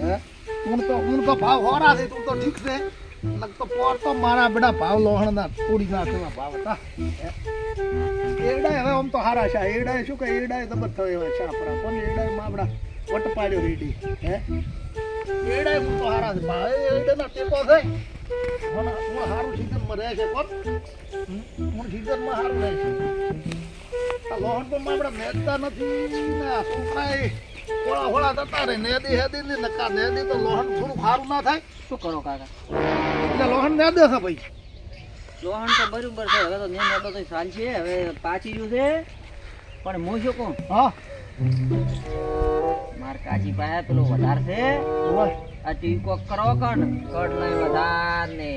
તું તો ઊન તો ભાવ હોરા છે, તું તો ઠીક છે. લગ તો પોર તો મારા બેડા ભાવ લોહણ ના તોડી નાખેલા ભાવ હતા. હે? એડાય હવે આમ તો હારા છે. એડાય શું કે? એડાય તબત થયો એવા છે આપણા. કોણ એડાય માબડા વટ પાડ્યો રેડી. હે? એડાય હું તો હારા છે. ભાવ એડાના ટેકો છે. હું હું હારું સીઝનમાં રહે છે કોણ? હું સીઝનમાં હારું રહે છે. લોહણ તો માબડા મેચતા નથી. ને છોકરાએ હોળા હોળા થતા રહે નેદી હેદી ને નકા નેદી તો લોહણ થોડું સારું ના થાય. શું કરો કાકા? એટલે લોહણ ને દે છે ભાઈ. લોહણ તો બરોબર છે હવે તો ને ને તો સાલ છે હવે પાછી રહ્યું છે. પણ હું શું કહું હા. માર કાચી પાયા પેલો વધાર છે. આ ટીકો કોક કરો કણ. કડ લઈ વધાર ને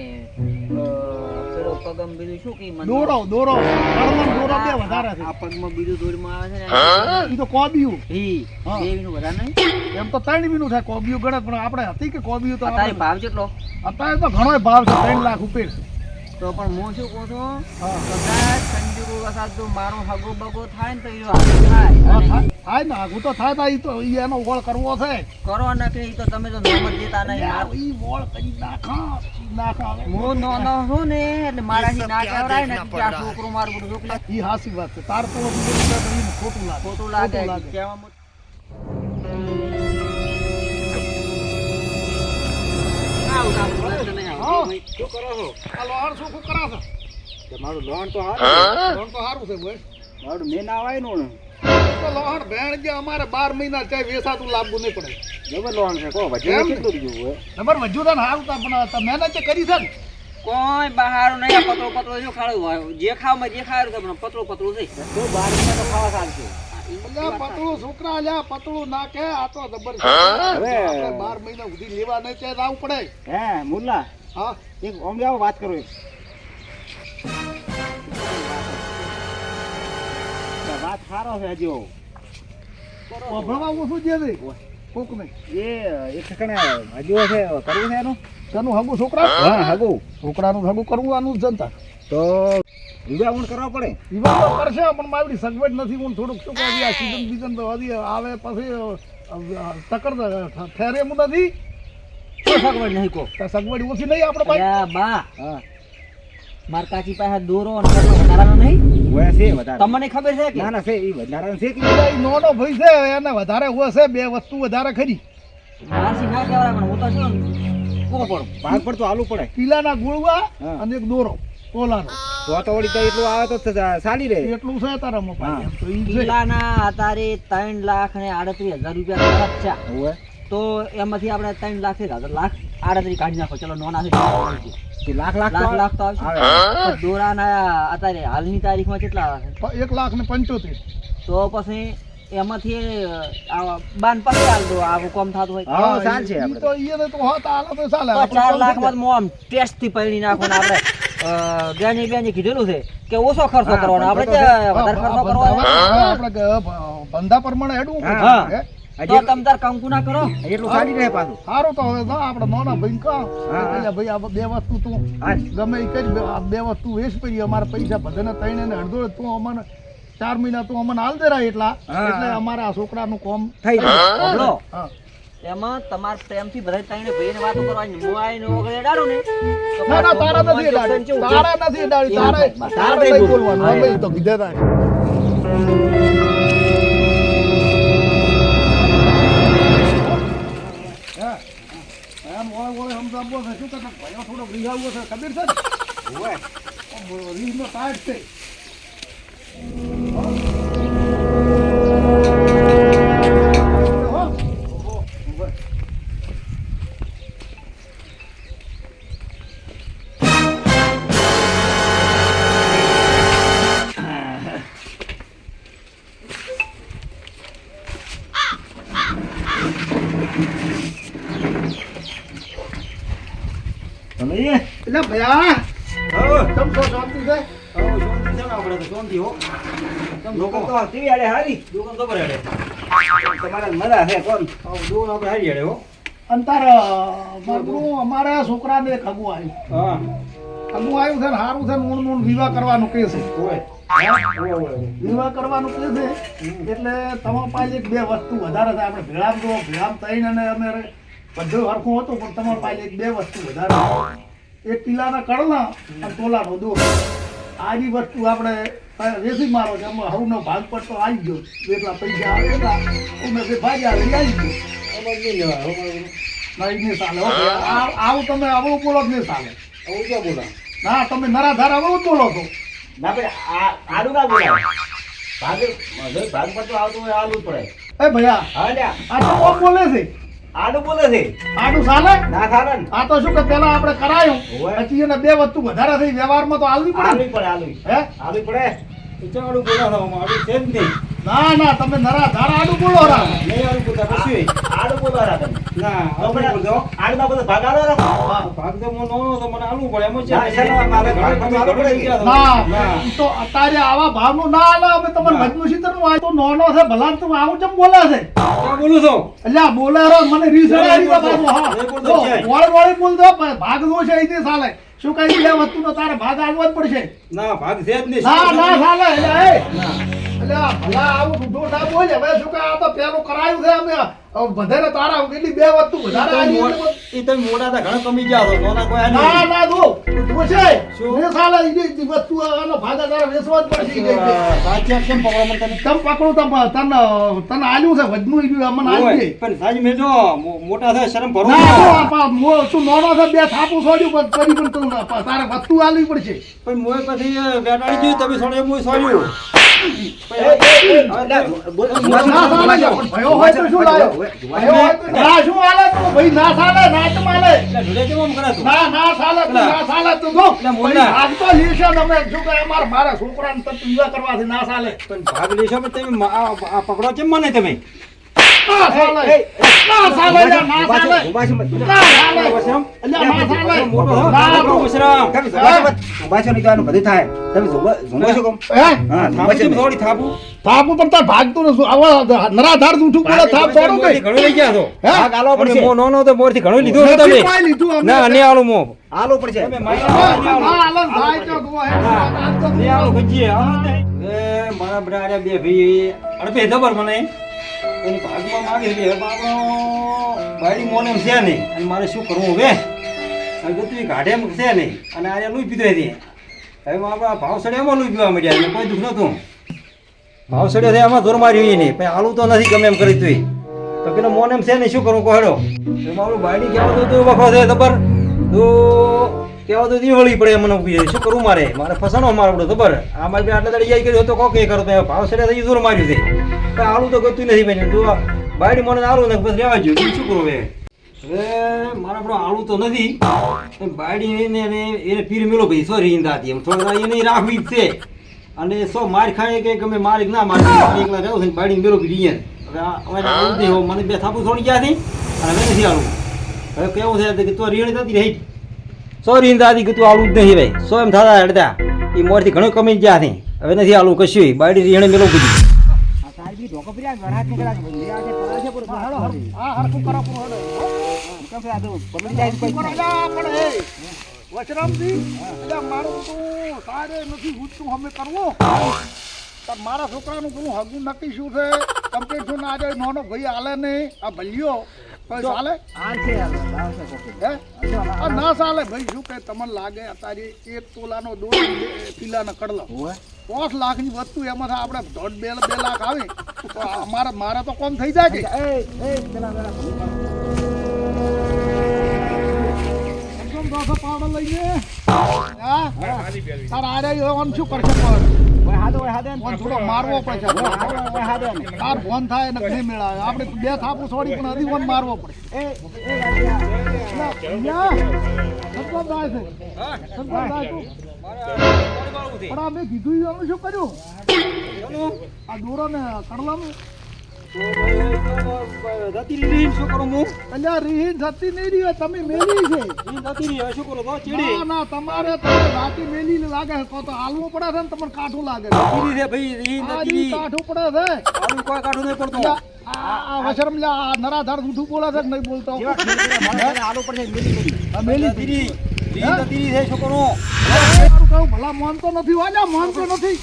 અ, પગમ બીજું શું કી મને દોરો દોરો. કડવાનો દોરો બે વધારે છે. આ પગમાં બીજું દોડમાં આવે છે ને? ઈ તો કોબિયું. હા. વધારે નહીં? એમ તો ત્રણ વીનું થાય કોબિયું ગણત પણ આપણે હતી કે કોબિયું તો અત્યારે ભાવ કેટલો? અત્યારે તો ઘણો ભાવ છે ત્રણ લાખ ઉપર. તો પણ હું શું કહું છું? કદાચ કંજૂરો વરસાદ જો મારો હગો બગો થાય ને તો ઈ આગો થાય. થાય. ને આગું તો થાય તો ઈ તો એનો વોળ કરવો છે. કરો ને કે તો તમે તો નોમ જ દેતા નહીં. યાર, માર- ઈ વોળ કરી નાખા. હું ને એટલે મારાથી ના કહેવરાય ને કે આ છોકરો મારું બધું છોકરા ઈ હાસી વાત છે. તાર તો ખોટું લાગે. ખોટું લાગે ખોટું લાગે. કહેવામાં આવું શું કરો છો? આ લોહાણ શું શું કરા છો? તમારું લોન તો હારું લોણ તો સારું છે ભાઈ. મારું મેન આવાયનું. તો લોહાણ ભેણ જે અમારે બાર મહિના વેસાતું લાવવું નહીં પડે. જબર લોન છે કો એમ? ને? રહ્યું હોય? ખબર વજુ ને સારું તા પણ તમે મહેનત જે કરી છે ને? કોઈ બહાર નહીં પતળો પતળો જો ખાડું હોય? જે ખાવામાં જે ખાયું પણ પતળું પતળું છે. તો બાર મહિના તો ખાવા સારું પતળું છોકરા લ્યા પતળું નાખે આ તો જબર હવે. બાર મહિના સુધી લેવા નહીં ત્યાં લાવવું પડે. હે મુલ્લા હા એક ઓમ વાત કરો વાત સારો છે હજી ઓ. ભણવા જે કોક નહીં એ એક ઠેકાણે હજી છે કરવું છે એનું? તેનું હગું છોકરા? હા હગું. છોકરાનું હગું કરવું આનું જનતા. તો વિવાહ કરવા પડે? વિવાહ તો કરશે પણ મારી સગવડ નથી હું થોડુંક શું કહું આ સીઝન બીઝન તો હજી આવે પછી ટક્કર ઠેરે એમ નથી. સગવડ નહીં કો તો સગવડ ઓછી નહીં આપણે ભાઈ? બા હા. માર કાચી પાસે દોરો અને વધારાનો નહીં? હોય છે વધારે. તમને ખબર છે કે? ના ના છે એ વધારાનો છે કે ઈ નાનો ભાઈ છે એને વધારે હોય છે બે વસ્તુ વધારે ખરી. મારસી ના કહેવાય પણ હું તો શું પડું. ભાગ પર તો આલુ પડે. પીલાના ગુળવા અને એક દોરો કોલાનો તો તો વળી તો એટલું આવે તો સારી ચાલી રહે. એટલું છે તારા. મોબાઈલ તો ઈ આધારે ત્રણ લાખ ને આડત્રીસ હજાર રૂપિયા ખર્ચા હોય તો એમાંથી આપણે ત્રણ લાખ થઈ હજાર લાખ આડત્રીસ કાઢી નાખો. ચલો નોન કે લાખ લાખ લાખ લાખ તો આવશે. દોરાના અત્યારે હાલની તારીખમાં કેટલા આવે? છે એક લાખ ને પંચોતેર. તો પછી એમાંથી બાન પાસે હાલ દો આવું કોમ થતું હોય હા ઈ- છે તો ઈ તો હોત આલે તો ચાલે. તો આપણે ચાર મોમ આમ ટેસ્ટથી પડી નાખો ને આપણે. બેની બેની કીધેલું છે કે ઓછો ખર્ચો કરવાનો. આપણે વધારે ખર્ચો કરવાનો? આપણે બંધા પ્રમાણે હેડવું હા. તો તમ તાર કંકુ ના કરો. એટલું ચાલી રહે પાછું. સારું તો હવે જો આપણે મોના ભાઈ કહો. એટલે ભાઈ આ બે વસ્તુ તું ગમે એ કરી બે- આ બે વસ્તુ વેચ પડી અમારા પૈસા બધાને તઈને ને અડધો તું અમને ચાર મહિના તું અમને હાલ દે રહ્યા એટલા એટલે અમારા આ છોકરાનું કોમ થઈ જાય એમાં તમાર પ્રેમથી બધા ત્રણે ભાઈને વાતો કરવાની હું આઈને ઓગળે ડાળો ને? ના ના તારા નથી તારા નથી તારા તારા બોલવાનું. તો કીધા તા ઓળે ઓળે સમજાવવો છે. શું કરતા? ભાઈઓ થોડો રીહાવવો છે. ખબર છે? ને? હોય ઓ, રીહનો ટાઈટ છે. તમે એ. એટલે ભયા તમ તો શાંતિ છે. લોકો તો કેવી આડે હારી. દુકાન તો ભરે તમારા મજા છે કોણ? અંતર મગનું અમારા છોકરાને ખગું આવ્યું હા. ખગું આવ્યું છે ને સારું છે ઊણ ઊણ વિવાહ કરવાનું કે છે. વિવાહ કરવાનું કે છે. એટલે તમારા પાસે એક બે વસ્તુ વધારે છે. આપણે ભેળામ જો ભેળામ થઈને અને અમે બધું હરખું હતું પણ તમારે પાસે એક બે વસ્તુ વધારે. એક પીલાના કડલા અને તોલાનો દોર. આ બી વસ્તુ આપણે રેસી મારો છે એમાં હવનો ભાગ પડતો આવી ગયો. એટલા પૈસા આવે એટલા. અમે બે ભાગ્યા લઈ આવી ગયો. નહીં ચાલે. હો ભાઈ. આ- આવું તમે આવડું બોલો જ નહીં ચાલે? ના તમે નરાધાર આવડું બોલો છો. ના ભાઈ આ આડું ના બોલાય. ભાગ જો ભાગ પડતો આવતું હોય જ પડે. એ ભૈયા હા આ તો બોલે છે? આડું બોલે છે. આડું ચાલે ના ચાલે આ તો શું કે પેલા આપણે કરાયું. પછી એને બે વસ્તુ વધારે થઈ વ્યવહારમાં તો આલવી પડે આલવી પડે આલવી હે? આલવી પડે. ચાડું બોલાવો આડું છે જ નહીં. ના ના તમે નરા ધારા આડું બોલો રા. નહીં આડું બોલતા પછી આડું બોલવા રહ્યા તમે. ના આડું બોલજો આડું બધો ભાગ આલો રો ભાગ તો મને નો તો મને આલવું પડે. એમ જ ના, છે ને, મારે ભાગ તો આલવું પડે કે? ના ઈ તો અત્યારે આવા ભાવનું ના આલે અમે તમને મજનું શીતળનું આ તો નોનો છે ભલા તું આવું ચમ બોલે છે? બોલું છું? એટલે આ મને રીસ દે બાબુ હા. બોલતો જો, ક્યાંય. વળી વળી બોલ દો પણ ભાગ નો છે ઈ ચાલે શું કઈ વસ્તુ નો તારે ભાગ આવવો જ પડશે. ના ભાગ છે જ નહીં. ના ના સાલે એટલે એ. એટલે ભલા આવું ઊંધું ના બોલે. હવે શું કે આ તો પેલું કરાયું છે અમે. વધારે તારા એટલી બે વસ્તુ વધારે આલી એ તમે મોટા હતા ઘણા કમી ગયા છો નાના કોઈ ના ના જો. તું છે. શું? સાલા ઈ જે- જે વસ્તુ આનો ભાગા તારે વેચવા જ પડશે ઈ જે- જે. સાચી કેમ પકડો મને તમે તમ પકડું તમ તને તને આલ્યું છે વજનું ઈ અમને આલી પણ સાજી મેં જો મોટા થાય શરમ ભરો ના જો પા- મો તું નાનો છે બે થાપું છોડ્યું પણ કરી પણ તું તારે વસ્તુ આલવી પડશે. પણ મોય પછી તમે સોડે મોય સોડ્યું ના સાલે છે, પણ ભયો હોય તો શું લાયો ભયો હોય તો ના સાલે પણ ભાગ લેશો તમે? પકડો કેમ મને તમે? થાપું તમે ના મો આલો પડશે આલો થાય તો. એ મારા બે ભાઈ અડપે જબર મને એની ભાગમાં માગે હવે બાપનો બાયડી મોને છે નહીં. અને મારે શું કરવું હવે? ગતું ગાઢે છે નહીં. અને આર્યા લૂઈ પીધો હતી હવે આપણા ભાવ સડે એમાં લૂઈ પીવા મળ્યા એટલે કોઈ દુઃખ નતું ભાવ સડ્યો છે એમાં જોર માર્યું નહીં. પણ આલું તો નથી ગમે એમ કરી તું તો પેલો મોન એમ છે નહીં, શું કરવું કહેડો મારું બાયડી કહેવાતું તો વખત વખો છે ખબર તો કેવા તો દીવળી પડે મને ઊભી શું કરવું મારે? મારે ફસાનો મારો બધો ખબર? આ મારી આટલા દાડી જાય કર્યો, તો કોક એ કરો, તો ભાવ સરે થઈ જોર માર્યું છે. પણ આલું તો ગતું નથી ભાઈ તો બાયડી મને આલું ને બસ રહેવા જોઈએ શું કરું હવે? હવે મારા આપણો આળું તો નથી બાયડી એને એને પીર મેલો ભાઈ સો રીંદા હતી. એમ થોડા એને રાખવી જ છે. અને સો માર ખાય કે ગમે મારી ના મારી એકલા રહ્યો છે બાયડી મેલો પી હવે હવે નહીં મને બે થાપુ છોડી ગયા છે અને હવે નથી આવું હવે કેવું છે કે તું રીણ થતી રહી? સો રીંદા દાદી કે તું આવું જ નહીં ભાઈ સો એમ થતા હડતા. એ મોરથી ઘણું કમી ગયા છે. હવે નથી આલું કશું બાયડી રીણે મેલો પીધી આ હરખું કરો પૂરું હેડો. અલા, પણ એ, વશરામજી, અલા, મારું તું તારે નથી ઊંચું કરવું. તાર મારા છોકરાનું તું હગું નક્કી શું છે. કમ્પ્લીટ છું ને આજે નાનો ભાઈ હાલે નહીં. આ ભલ્યો. ચાલે? આ ના ચાલે. ભાઈ શું કે તમને લાગે અત્યારે એક તોલાનો દોડ કિલ્લાના કડલો? પાંચ લાખની વસ્તુ એમાં આપણે દોઢ બે બે લાખ આવે. તો અમારે મારે તો કોમ થઈ જાય કે? પાવડર લઈને? હા? તાર ઓન શું કરશે પણ થોડો મારવો પડશે તાર ફોન થાય ને નહીં મેળાવે આપણે બે થાપું છોડી પણ હજી મારવો પડે પણ આ કીધું શું કર્યું આ દોરો ને કડલાનું હાલવું પડે તમને કાઠું લાગે ચીડી ભાઈ કાઠું પડે છે પડતું આ વશરમ લ્યા, નરાધાર જૂઠું બોલે છે નહીં બોલતો મારું ભલા માનતો નથી વાજા માનતો નથી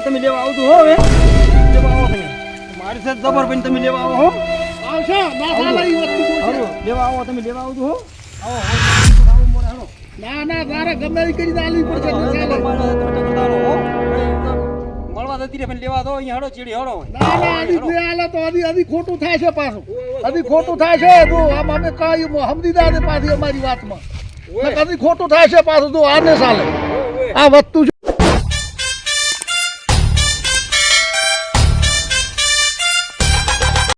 તમે લેવા આવતું હો હવે આવો મારી સાથે જબર બની તમે લેવા આવો હો. આવશે, લેવા આવો તમે લેવા આવજો હો. ના ના તારે ગમે એ કરી તો મળવા રે પણ લેવા દો અહીંયા હડો ચીડી હડો ના ના આની બે આલે તો આની આની ખોટું થાય છે પાછું. આની ખોટું થાય છે જો આમ અમે કાંઈ સમજીદાર ને પાછી અમારી વાતમાં. નકર ખોટું થાય છે પાછું જો આને સાલે આ વસ્તુ